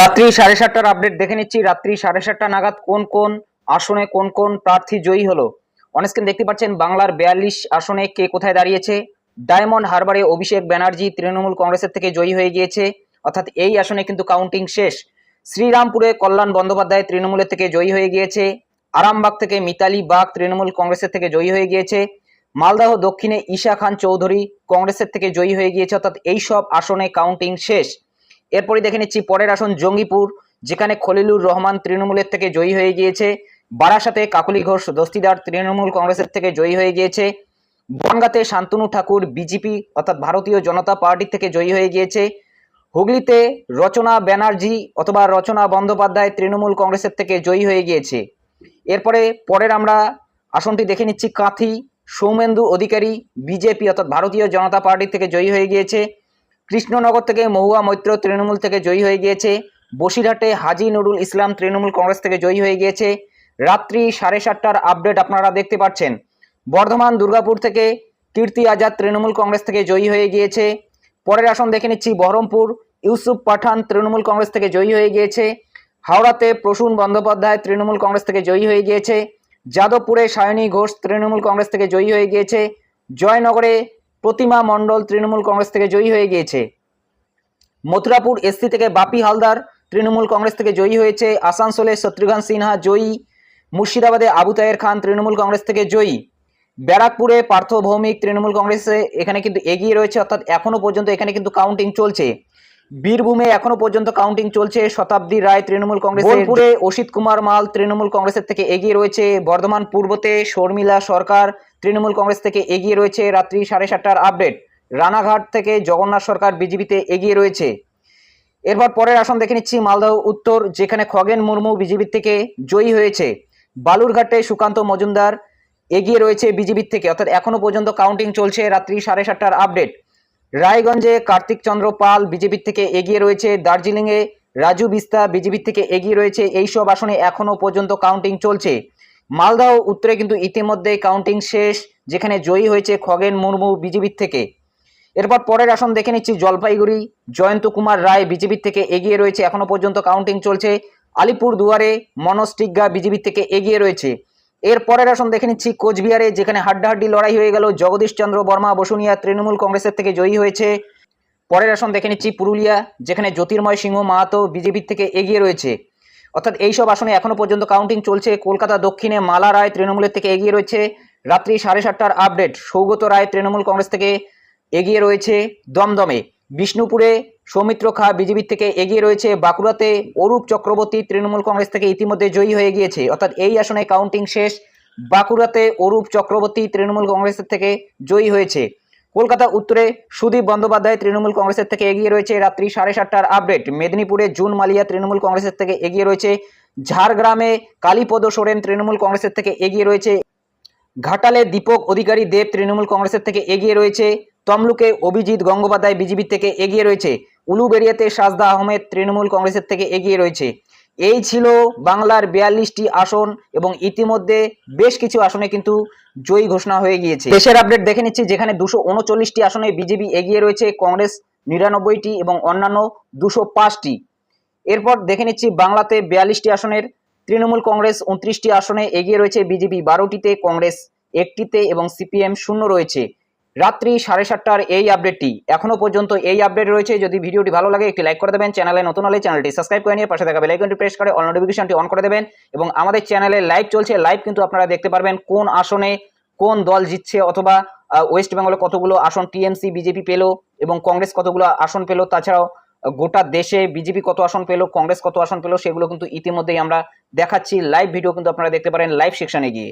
রাত্রি সাড়ে সাতটার আপডেট দেখে নিচ্ছি। রাত্রি সাড়ে সাতটা নাগাদ কোন কোন আসনে কোন কোন প্রার্থী জয়ী হলো? অনেস্ক্রিন দেখতে পাচ্ছেন বাংলার বিয়াল্লিশ আসনে কে কোথায় দাঁড়িয়েছে? ডায়মন্ড হারবারে অভিষেক ব্যানার্জি তৃণমূল কংগ্রেসের থেকে জয়ী হয়ে গিয়েছে। অর্থাৎ এই আসনে কিন্তু কাউন্টিং শেষ। শ্রীরামপুরে কল্যাণ বন্দ্যোপাধ্যায় তৃণমূলের থেকে জয়ী হয়ে গিয়েছে। আরামবাগ থেকে মিতালি বাগ তৃণমূল কংগ্রেসের থেকে জয়ী হয়ে গিয়েছে। মালদাহ দক্ষিণে ঈশা খান চৌধুরী কংগ্রেসের থেকে জয়ী হয়ে গিয়েছে। অর্থাৎ এই সব আসনে কাউন্টিং শেষ। এরপরে দেখে নিচ্ছি পরের আসন জঙ্গিপুর, যেখানে খলিলুর রহমান তৃণমূলের থেকে জয়ী হয়ে গিয়েছে। বারাসাতে কাকুলি ঘোষ, দস্তিদার তৃণমূল কংগ্রেসের থেকে জয়ী হয়ে গিয়েছে। বনগাঁতে শান্তনু ঠাকুর, বিজেপি অর্থাৎ ভারতীয় জনতা পার্টি থেকে জয়ী হয়ে গিয়েছে। হুগলিতে রচনা ব্যানার্জি অথবা রচনা বন্দ্যোপাধ্যায় তৃণমূল কংগ্রেসের থেকে জয়ী হয়ে গিয়েছে। এরপরে পরের আমরা আসনটি দেখে নিচ্ছি কাঁথি, সৌমেন্দু অধিকারী, বিজেপি অর্থাৎ ভারতীয় জনতা পার্টি থেকে জয়ী হয়ে গিয়েছে। কৃষ্ণনগর থেকে মহুয়া মৈত্র তৃণমূল থেকে জয়ী হয়ে গিয়েছে। বসিরহাটে হাজি নুরুল ইসলাম তৃণমূল কংগ্রেস থেকে জয়ী হয়ে গিয়েছে। রাত্রি সাড়ে সাতটার আপডেট আপনারা দেখতে পাচ্ছেন। বর্ধমান, দুর্গাপুর থেকে কীর্তি আজাদ তৃণমূল কংগ্রেস থেকে জয়ী হয়ে গিয়েছে। পরের আসন দেখে নিচ্ছি বহরমপুর, ইউসুফ পাঠান তৃণমূল কংগ্রেস থেকে জয়ী হয়ে গিয়েছে। হাওড়াতে প্রসূন বন্দ্যোপাধ্যায় তৃণমূল কংগ্রেস থেকে জয়ী হয়ে গিয়েছে। যাদবপুরে সায়নী ঘোষ তৃণমূল কংগ্রেস থেকে জয়ী হয়ে গিয়েছে। জয়নগরে প্রতিমা মণ্ডল তৃণমূল কংগ্রেস থেকে জয়ী হয়ে গিয়েছে। মথুরাপুর এসসি থেকে বাপি হালদার তৃণমূল কংগ্রেস থেকে জয়ী হয়েছে। আসানসোলে শত্রুঘ্ন সিনহা জয়ী। মুর্শিদাবাদে আবু তাহের খান তৃণমূল কংগ্রেস থেকে জয়ী। ব্যারাকপুরে পার্থ ভৌমিক তৃণমূল কংগ্রেসে এখানে কিন্তু এগিয়ে রয়েছে, অর্থাৎ এখনও পর্যন্ত এখানে কিন্তু কাউন্টিং চলছে। বীরভূমে এখনও পর্যন্ত কাউন্টিং চলছে। শতাব্দী রায় তৃণমূল কংগ্রেস বোলপুরে অসিত কুমার মাল তৃণমূল কংগ্রেসের থেকে এগিয়ে রয়েছে। বর্ধমান পূর্বতে শর্মিলা সরকার তৃণমূল কংগ্রেস থেকে এগিয়ে রয়েছে রাত্রি সাড়ে সাতটার আপডেট রানাঘাট থেকে জগন্নাথ সরকার বিজেপিতে এগিয়ে রয়েছে। এরপর পরের আসন দেখে নিচ্ছি মালদহ উত্তর যেখানে খগেন মুর্মু বিজেপি থেকে জয়ী হয়েছে। বালুরঘাটে সুকান্ত মজুমদার এগিয়ে রয়েছে বিজেপির থেকে অর্থাৎ এখনও পর্যন্ত কাউন্টিং চলছে রাত্রি সাড়ে সাতটার আপডেট রায়গঞ্জে কার্তিক চন্দ্র পাল বিজেপির থেকে এগিয়ে রয়েছে, দার্জিলিংয়ে রাজু বিস্তা বিজেপির থেকে এগিয়ে রয়েছে, এইসব আসনে এখনও পর্যন্ত কাউন্টিং চলছে। মালদহ উত্তরে কিন্তু ইতিমধ্যে কাউন্টিং শেষ, যেখানে জয়ী হয়েছে খগেন মুর্মু বিজেপির থেকে। এরপর পরের আসন দেখে নিচ্ছি জলপাইগুড়ি, জয়ন্ত কুমার রায় বিজেপির থেকে এগিয়ে রয়েছে, এখনও পর্যন্ত কাউন্টিং চলছে। আলিপুর দুয়ারে মনোজ টিগ্গা বিজেপির থেকে এগিয়ে রয়েছে। এর পরের আসন দেখে নিচ্ছি কোচবিহারে, যেখানে হাড্ডাহাড্ডি লড়াই হয়ে গেল। জগদীশ চন্দ্র বর্মা বসুনিয়া তৃণমূল কংগ্রেসের থেকে জয়ী হয়েছে। পরের আসন দেখে নিচ্ছি পুরুলিয়া, যেখানে জ্যোতির্ময় সিংহ মাহাতো বিজেপির থেকে এগিয়ে রয়েছে। অর্থাৎ এইসব আসনে এখনও পর্যন্ত কাউন্টিং চলছে। কলকাতা দক্ষিণে মালা রায় তৃণমূলের থেকে এগিয়ে রয়েছে। রাত্রি সাড়ে সাতটার আপডেট সৌগত রায় তৃণমূল কংগ্রেস থেকে এগিয়ে রয়েছে দমদমে। বিষ্ণুপুরে সৌমিত্র খা বিজেপির থেকে এগিয়ে রয়েছে বাঁকুড়াতে অরূপ চক্রবর্তী তৃণমূল কংগ্রেস থেকে ইতিমধ্যে জয়ী হয়ে গিয়েছে। অর্থাৎ এই আসনে কাউন্টিং শেষ, বাঁকুড়াতে অরূপ চক্রবর্তী তৃণমূল কংগ্রেসের থেকে জয়ী হয়েছে। কলকাতা উত্তরে সুদীপ বন্দ্যোপাধ্যায় তৃণমূল কংগ্রেসের থেকে এগিয়ে রয়েছে, রাত্রি সাড়ে সাতটার আপডেট মেদিনীপুরে জুন মালিয়া তৃণমূল কংগ্রেসের থেকে এগিয়ে রয়েছে। ঝাড়গ্রামে কালীপদ সোরেন তৃণমূল কংগ্রেসের থেকে এগিয়ে রয়েছে। ঘাটালে দীপক অধিকারী দেব তৃণমূল কংগ্রেসের থেকে এগিয়ে রয়েছে। তমলুকে অভিজিৎ গঙ্গোপাধ্যায় বিজেপি থেকে এগিয়ে রয়েছে। উলুবেড়িয়াতে সাজদা আহমেদ তৃণমূল কংগ্রেসের থেকে এগিয়ে রয়েছে। এই ছিল বাংলার বিয়াল্লিশটি আসন এবং ইতিমধ্যে বেশ কিছু আসনে কিন্তু জয়ী ঘোষণা হয়ে গিয়েছে। দেশের আপডেট দেখে নিচ্ছি, যেখানে দুশো উনচল্লিশটি আসনে বিজেপি এগিয়ে রয়েছে, কংগ্রেস নিরানব্বইটি এবং অন্যান্য দুশো পাঁচটি। এরপর দেখে নিচ্ছি, বাংলাতে বিয়াল্লিশটি আসনের তৃণমূল কংগ্রেস উনত্রিশটি আসনে এগিয়ে রয়েছে বিজেপি বারোটিতে, কংগ্রেস একটিতে এবং সিপিএম শূন্য রয়েছে। রাত্রি সাড়ে সাতটার এই আপডেটটি এখনও পর্যন্ত এই আপডেট রয়েছে। যদি ভিডিওটি ভালো লাগে, একটি লাইক করে দেবেন। চ্যানেলে নতুন হলে চ্যানেলটি সাবস্ক্রাইব করে নিয়ে পাশে থাকা বেলাইকনটি প্রেস করে অল নোটিফিকেশনটি অন করে দেবেন এবং আমাদের চ্যানেলে লাইভ চলছে। লাইভ কিন্তু আপনারা দেখতে পারবেন কোন আসনে কোন দল জিতছে অথবা ওয়েস্ট বেঙ্গলে কতগুলো আসন টিএমসি বিজেপি পেল এবং কংগ্রেস কতগুলো আসন পেল। তাছাড়াও গোটা দেশে বিজেপি কত আসন পেল কংগ্রেস কত আসন পেল, সেগুলো কিন্তু ইতিমধ্যেই আমরা দেখাচ্ছি। লাইভ ভিডিও কিন্তু আপনারা দেখতে পারেন। লাইভ সেকশনে গিয়ে।